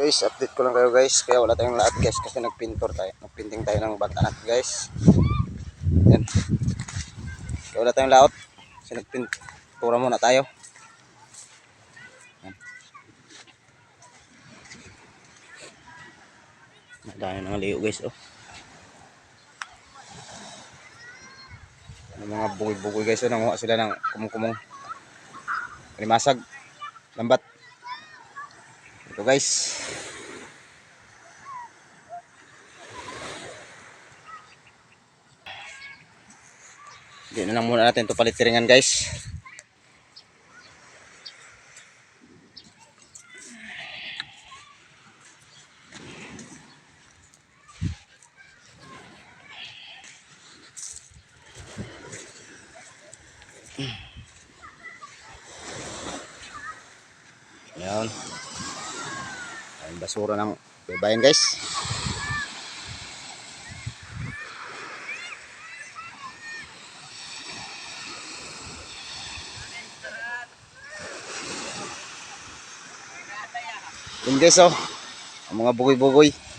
Guys, update ko lang kayo guys. Kaya wala tayong lahat guys kasi nagpintor tayo. Nagpinting tayo ng bantanat guys. Yan. Kaya wala tayong laot. Kasi nagpintura muna tayo. Yan. Madami ng liyo guys oh. Yung mga bugoy-bugoy guys oh. Nanguha sila ng kumong-kumong. Limasag. Lambat. Ito guys. Hindi na lang muna natin ito palitiringan guys. Ayan. Ayan basura ng bayan guys. Yun guys oh. Ang mga bugoy-bugoy.